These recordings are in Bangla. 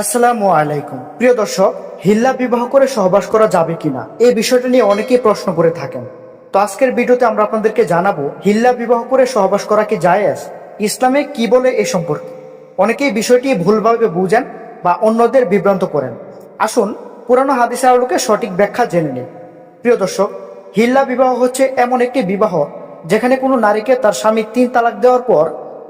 আসসালামু আলাইকুম। প্রিয় দর্শক, হিল্লা বিবাহ করে সহবাস করা যাবে কিনা? এই বিষয়টা নিয়ে অনেকেই প্রশ্ন করে থাকেন। তো আজকের ভিডিওতে আমরা আপনাদেরকে জানাব, হিল্লা বিবাহ করে সহবাস করা কি জায়েজ? ইসলামে কি বলে এ সম্পর্কে? অনেকেই বিষয়টি ভুলভাবে বুঝেন বা অন্যদের বিভ্রান্ত করেন। আসুন, পুরানো হাদিসের আলোকে সঠিক ব্যাখ্যা জেনে নিন প্রিয় দর্শক, হিল্লা বিবাহ হচ্ছে এমন একটি বিবাহ যেখানে কোনো নারীকে তার স্বামী তিন তালাক দেওয়ার পর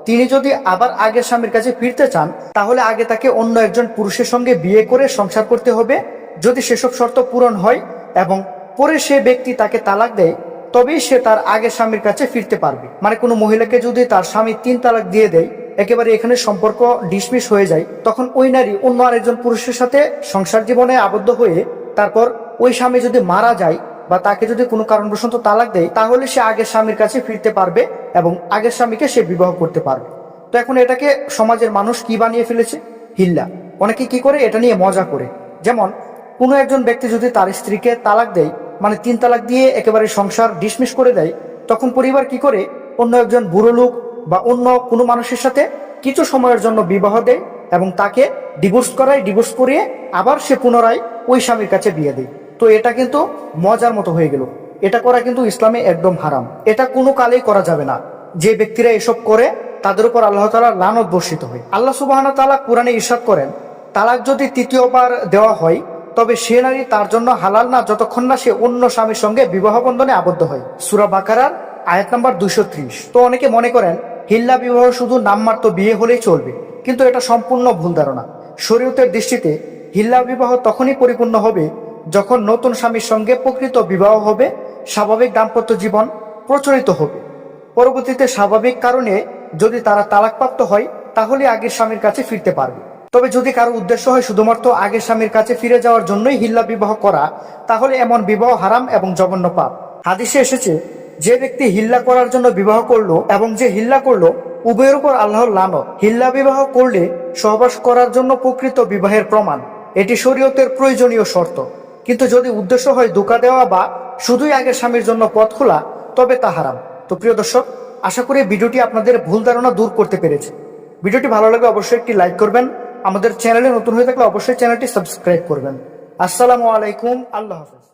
তিনি যদি আবার আগের স্বামীর কাছে ফিরতে চান, তাহলে আগে তাকে অন্য একজন পুরুষের সঙ্গে বিয়ে করে সংসার করতে হবে। যদি সেসব শর্ত পূরণ হয় এবং পরে সে ব্যক্তি তাকে তালাক দেয়, তবেই সে তার আগের স্বামীর কাছে ফিরতে পারবে। মানে কোনো মহিলাকে যদি তার স্বামী তিন তালাক দিয়ে দেয়, একেবারে এখানে সম্পর্ক ডিসমিস হয়ে যায়, তখন ওই নারী অন্য আরেকজন পুরুষের সাথে সংসার জীবনে আবদ্ধ হয়ে, তারপর ওই স্বামী যদি মারা যায় বা তাকে যদি কোনো কারণবশত তালাক দেয়, তাহলে সে আগের স্বামীর কাছে ফিরতে পারবে এবং আগের স্বামীকে সে বিবাহ করতে পারবে। তো এখন এটাকে সমাজের মানুষ কি বানিয়ে ফেলেছে? হিল্লা। অনেকে কি করে? এটা নিয়ে মজা করে। যেমন, কোনো একজন ব্যক্তি যদি তার স্ত্রীকে তালাক দেয় মানে তিন তালাক দিয়ে একেবারে সংসার ডিসমিস করে দেয়, তখন পরিবার কি করে? অন্য একজন বুড়ো লোক বা অন্য কোনো মানুষের সাথে কিছু সময়ের জন্য বিবাহ দেয় এবং তাকে ডিভোর্স করায়, ডিভোর্স করিয়ে আবার সে পুনরায় ওই স্বামীর কাছে বিয়ে দেয়। তো এটা কিন্তু মজার মতো হয়ে গেল। এটা করা কিন্তু ইসলামে একদম হারাম। এটা কোনো কালেই করা যাবে না। যে ব্যক্তিরা এসব করে, তাদের উপর আল্লাহ তালা লানত বর্ষিত হয়। আল্লাহ সুবাহ তালা কোরআনে ইরশাদ করেন, তালাক যদি তৃতীয়বার দেওয়া হয়, তবে সে নারী তার জন্য হালাল না, যতক্ষণ না সে অন্য স্বামীর সঙ্গে বিবাহ বন্ধনে আবদ্ধ হয়। সুরা বাকারার আয়াত নাম্বার ত্রিশ। তো অনেকে মনে করেন, হিল্লা বিবাহ শুধু নামমাত্র বিয়ে হলেই চলবে, কিন্তু এটা সম্পূর্ণ ভুল ধারণা। শরীয়তের দৃষ্টিতে হিল্লা বিবাহ তখনই পরিপূর্ণ হবে যখন নতুন স্বামীর সঙ্গে প্রকৃত বিবাহ হবে, স্বাভাবিক দাম্পত্য জীবন প্রচলিত হবে। পরবর্তীতে স্বাভাবিক কারণে যদি তারা তালাকপ্রাপ্ত হয়, তাহলে আগের স্বামীর কাছে ফিরতে পারবে। তবে যদি কারও উদ্দেশ্য হয় শুধুমাত্র আগের স্বামীর কাছে ফিরে যাওয়ার জন্যই হিল্লা বিবাহ করা, তাহলে এমন বিবাহ হারাম এবং জঘন্য পাপ। হাদিসে এসেছে, যে ব্যক্তি হিল্লা করার জন্য বিবাহ করল এবং যে হিল্লা করল, উভয়ের উপর আল্লাহর লানত। হিল্লা বিবাহ করলে সহবাস করার জন্য প্রকৃত বিবাহের প্রমাণ। এটি শরীয়তের প্রয়োজনীয় শর্ত। কিন্তু যদি উদ্দেশ্য হয় ধোকা দেওয়া বা শুধুই আগের স্বামীর জন্য পথ খোলা, তবে তা হারাম। তো প্রিয় দর্শক, আশা করি ভিডিওটি আপনাদের ভুল ধারণা দূর করতে পেরেছে। ভিডিওটি ভালো লাগলে অবশ্যই একটি লাইক করবেন। আমাদের চ্যানেলে নতুন হয়ে থাকলে অবশ্যই চ্যানেলটি সাবস্ক্রাইব করবেন। আসসালামু আলাইকুম, আল্লাহ হাফেজ।